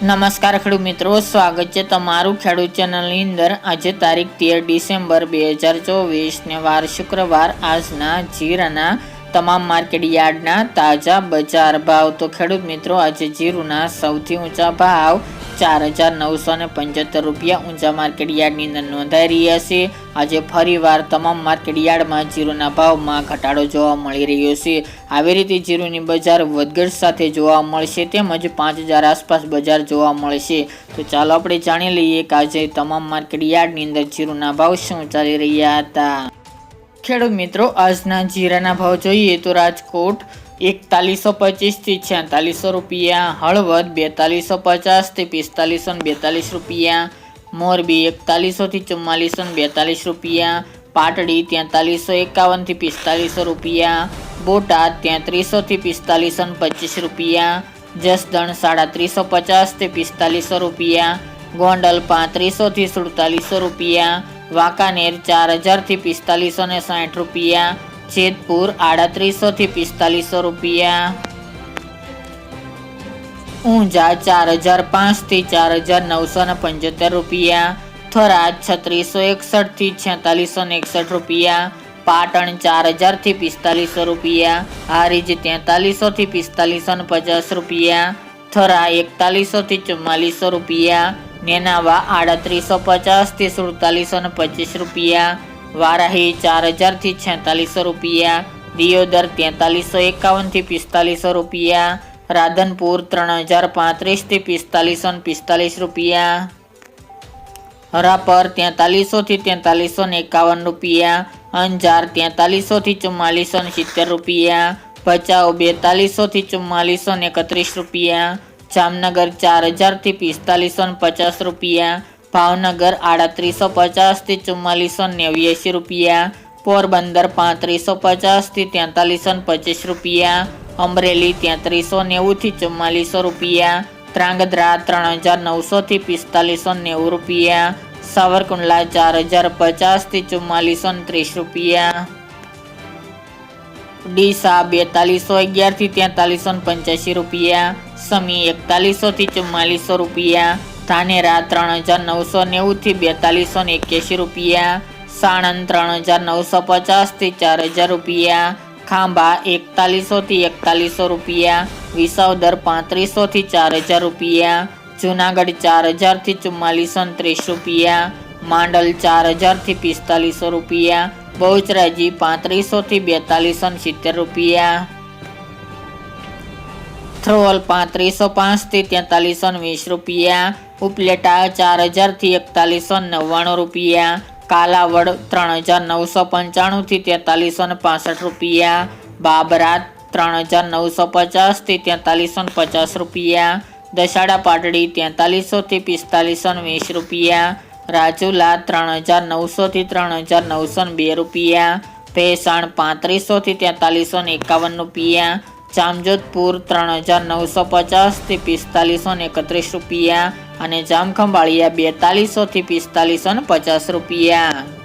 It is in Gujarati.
નમસ્કાર ખેડૂત મિત્રો, સ્વાગત છે તમારું ખેડૂત ચેનલની અંદર. આજે તારીખ તેર ડિસેમ્બર બે હજાર ચોવીસ ને વાર શુક્રવાર. આજના જીરાના તમામ માર્કેટ યાર્ડના તાજા બજાર ભાવ. તો ખેડૂત મિત્રો, આજે જીરુના સૌથી ઊંચા ભાવ ચાર હજાર નવસો ને પંચોતેર રૂપિયા ઊંચા માર્કેટ યાર્ડની અંદર નોંધાઈ રહ્યા છે. આજે ફરીવાર તમામ માર્કેટ યાર્ડમાં જીરુના ભાવમાં ઘટાડો જોવા મળી રહ્યો છે. આવી રીતે જીરુની બજાર વધઘટ સાથે જોવા મળશે તેમજ પાંચ હજાર આસપાસ બજાર જોવા મળશે. તો ચાલો આપણે જાણી લઈએ કે આજે તમામ માર્કેટ યાર્ડની અંદર જીરુના ભાવ શું ચાલી રહ્યા હતા. ખેડૂત મિત્રો, આજના જીરાના ભાવ જોઈએ તો રાજકોટ એકતાલીસો પચીસથી છેતાલીસો રૂપિયા, હળવદ બેતાલીસો પચાસથી પિસ્તાલીસો ને બેતાલીસ રૂપિયા, મોરબી એકતાલીસોથી ચુમ્માલીસો ને બેતાલીસ રૂપિયા, પાટડી તેતાલીસો એકાવનથી પિસ્તાલીસો રૂપિયા, બોટાદ તેત્રીસોથી પિસ્તાલીસો ને પચીસ રૂપિયા, જસદણ સાડત્રીસો પચાસથી પિસ્તાલીસો રૂપિયા, ગોંડલ પાંત્રીસોથી સુડતાલીસો રૂપિયા, વાંકાનેર ચાર હજારથી પિસ્તાલીસો ને સાઠ રૂપિયા જેતપુર આડત્રીસોથી પિસ્તાલીસો રૂપિયા. ઊંઝા ચાર હજાર પાંચથી ચાર હજાર નવસો ને પંચોતેર રૂપિયા. થરાદ છત્રીસો એકસઠથી છેતાલીસો ને એકસઠ રૂપિયા. પાટણ ચાર હજારથી પિસ્તાલીસો રૂપિયા. હારીજ તેતાલીસોથી પિસ્તાલીસો ને પચાસ રૂપિયા. થરા એકતાલીસોથી ચુમ્માલીસો રૂપિયા. નેનાવા આડત્રીસો પચાસથી સુડતાલીસો ને પચીસ રૂપિયા. વારાહી ચાર હજારથી છેતાલીસો રૂપિયા, દિયોદર તેતાલીસો એકાવનથી પિસ્તાલીસો રૂપિયા, રાધનપુર ત્રણ હજાર પાંત્રીસથી પિસ્તાલીસો ને પિસ્તાલીસ રૂપિયા, હરાપર તેતાલીસોથી તેતાલીસો ને એકાવન રૂપિયા, અંજાર તેતાલીસોથી ચુમ્માલીસો ને સિત્તેર રૂપિયા, ભચાઉ બેતાલીસોથી ચુમ્માલીસો ને એકત્રીસ રૂપિયા, જામનગર ચાર હજારથી પિસ્તાલીસો ને પચાસ રૂપિયા ભાવનગર આડત્રીસો પચાસથી ચુમ્માલીસો નેવ્યાસી રૂપિયા. પોરબંદર પાંત્રીસો પચાસથી તેતાલીસો પચીસ રૂપિયા. અમરેલી તેત્રીસો નેવુંથી ચુમ્માલીસો રૂપિયા. ત્રાંગધ્રા ત્રણ હજાર નવસોથી પિસ્તાલીસો નેવું રૂપિયા. સાવરકુંડલા ચાર હજાર પચાસથી ચુમ્માલીસો ત્રીસ રૂપિયા. ડીસા બેતાલીસો અગિયારથી તેતાલીસો પંચ્યાસી રૂપિયા. સમી એકતાલીસોથી ચુમ્માલીસો રૂપિયા. ધાનેરા ત્રણ હજાર નવસો નેવુંથી બેતાલીસો ને એક્યાસી રૂપિયા, સાણંદ ત્રણ હજાર નવસો પચાસથી ચાર હજાર રૂપિયા, ખાંભા એકતાલીસોથી એકતાલીસો રૂપિયા વિસાવદર પાંત્રીસોથી ચાર હજાર રૂપિયા, જુનાગઢ ચાર હજારથી ચુમ્માલીસો ત્રીસ રૂપિયા, માંડલ ચાર હજારથી પિસ્તાલીસો રૂપિયા, બહુચરાજી પાંત્રીસોથી બેતાલીસો સિત્તેર રૂપિયા થ્રોલ પાંત્રીસો પાંચથી તેતાલીસો વીસ રૂપિયા ઉપલેટા ચાર હજારથી એકતાલીસો નવ્વાણું રૂપિયા, કાલાવડ ત્રણ હજાર નવસો પંચાણુંથી તેતાલીસો ને પાસઠ રૂપિયા બાબરા ત્રણ હજાર નવસો પચાસથી તેતાલીસો ને પચાસ રૂપિયા, દશાડા પાટડી તેતાલીસોથી પિસ્તાલીસો ને વીસ રૂપિયા, રાજુલા ત્રણ હજાર નવસોથી ત્રણ હજાર નવસો ને બે રૂપિયા, ભેસાણ પાંત્રીસોથી તેતાલીસો ને એકાવન રૂપિયા, જામજોધપુર ત્રણ હજાર નવસો પચાસથી પિસ્તાલીસો ને એકત્રીસ રૂપિયા અને જામખંભાળિયા બેતાલીસોથી પિસ્તાલીસો ને પચાસ રૂપિયા.